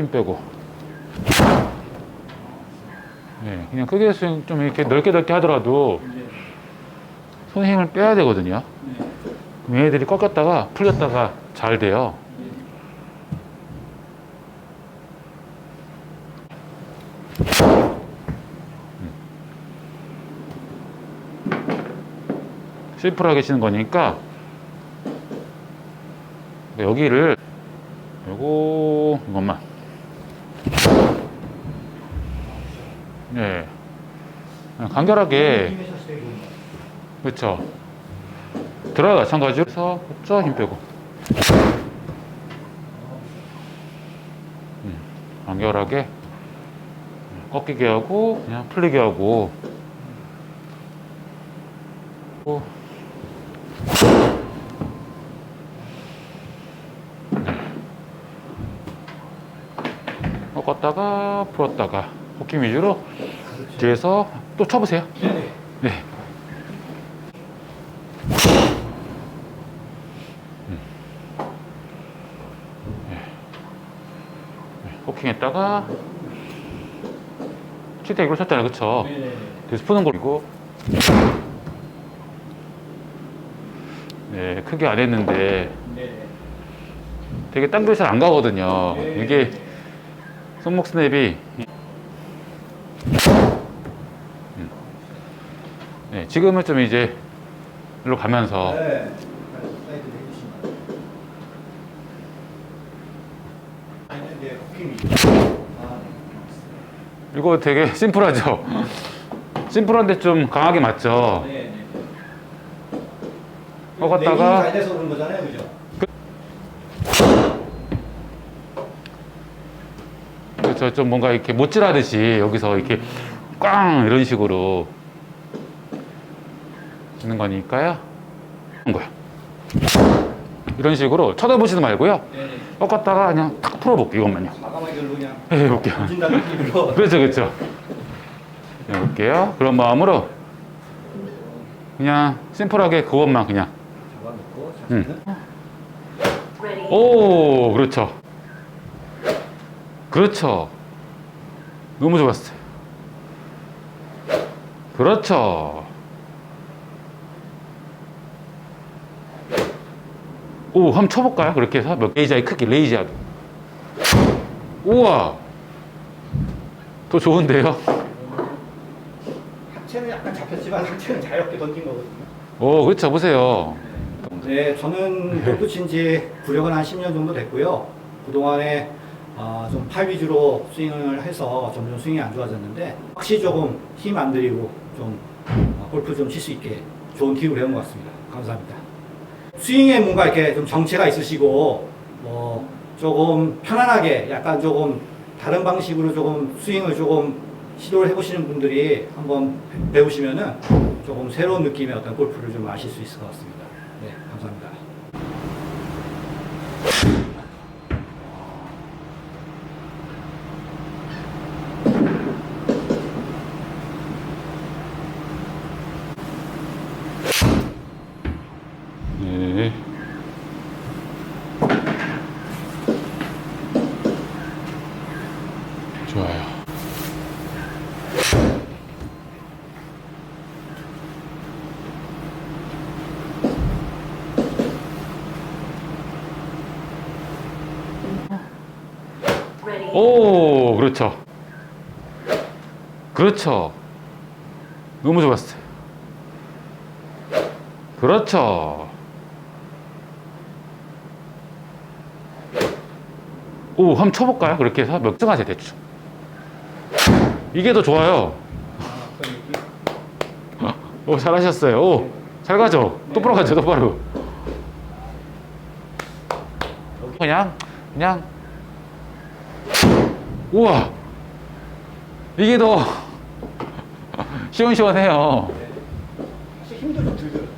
힘 빼고. 네, 그냥 크게 좀 이렇게 넓게 넓게 하더라도 네. 손 힘을 빼야 되거든요. 네. 그럼 얘네들이 꺾였다가 풀렸다가 잘 돼요. 실프하게 치는 거니까 여기를 요거 이것만 네 간결하게. 그렇죠 들어가 마찬가지로 해서 그쵸 힘 빼고. 음, 간결하게. 꺾이게 하고 그냥 풀리게 하고. 또 꺾었다가 풀었다가 호킹 위주로 뒤에서 또 쳐보세요. 네. 호킹했다가 치대 이걸 쳤잖아요, 그쵸? 그래서 푸는 거리고 네, 크게 안 했는데 네네. 되게 딴잘안 가거든요. 네. 이게 손목 스냅이 음. 네, 지금은 좀 이제 일로 가면서 네. 네, 네. 이거 되게 심플하죠? 심플한데 좀 강하게 맞죠? 네, 네. 돼서 그런 거잖아요, 그죠? 그렇죠. 좀 뭔가 이렇게 못질하듯이 여기서 이렇게 꽝 이런 식으로 있는 거니까요. 이런 거야. 이런 식으로 쳐다보지도 말고요. 네네. 꺾었다가 그냥 탁 풀어볼게요. 이것만요. 과감하게 결로 그냥 해 볼게요. 던진다는 느낌으로. 그렇죠, 그렇죠. 해볼게요. 그런 마음으로 그냥 심플하게 그것만 그냥. 잡아놓고 음. 오, 그렇죠. 그렇죠. 너무 좋았어요. 그렇죠. 오, 한번 쳐볼까요? 그렇게 해서 몇 레이저의 크기, 레이저도. 우와. 더 좋은데요? 하체는 약간 잡혔지만 하체는 자유롭게 던진 거거든요. 오, 그렇죠. 보세요. 네, 저는 골프 친지 구력은 한 10년 정도 됐고요. 그동안에 아, 좀팔 위주로 스윙을 해서 점점 스윙이 안 좋아졌는데 확실히 조금 힘 안 들이고 좀 어, 골프 좀 칠 수 있게 좋은 기회를 배운 것 같습니다. 감사합니다. 스윙에 뭔가 이렇게 좀 정체가 있으시고 뭐 조금 편안하게 약간 조금 다른 방식으로 조금 스윙을 조금 시도를 해보시는 분들이 한번 배우시면은 조금 새로운 느낌의 어떤 골프를 좀 아실 수 있을 것 같습니다. 네, 감사합니다. 네. 좋아요. 오, 그렇죠. 그렇죠. 너무 좋았어요. 그렇죠. 오, 한번 쳐볼까요? 그렇게 해서 몇등 하세요, 대충. 이게 더 좋아요. 오, 잘하셨어요. 오, 잘 가죠? 똑바로 가죠, 똑바로. 그냥, 그냥. 우와! 이게 더 시원시원해요. 사실 힘도 좀 들더라고요.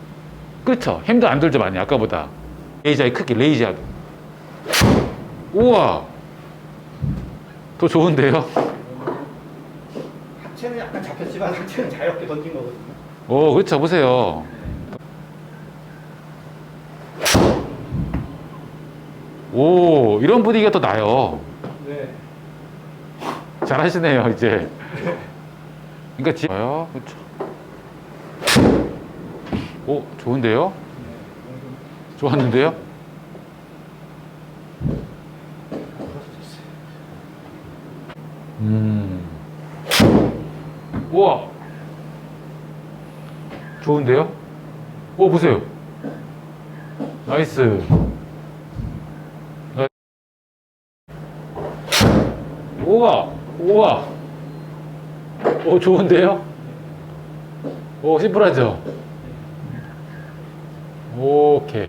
그렇죠. 힘도 안 들죠, 많이. 아까보다. 레이저의 크기, 레이저도. 우와! 더 좋은데요? 하체는 약간 잡혔지만 하체는 자유롭게 던진 거거든요. 오, 그렇죠. 보세요. 오, 이런 분위기가 더 나요. 네. 잘하시네요, 이제. 그러니까 지... 좋아요. 그렇죠. 오, 좋은데요? 좋았는데요? 음. 우와. 좋은데요? 오, 보세요. 나이스. 나- 우와, 우와. 오, 좋은데요? 오, 심플하죠? 오케이.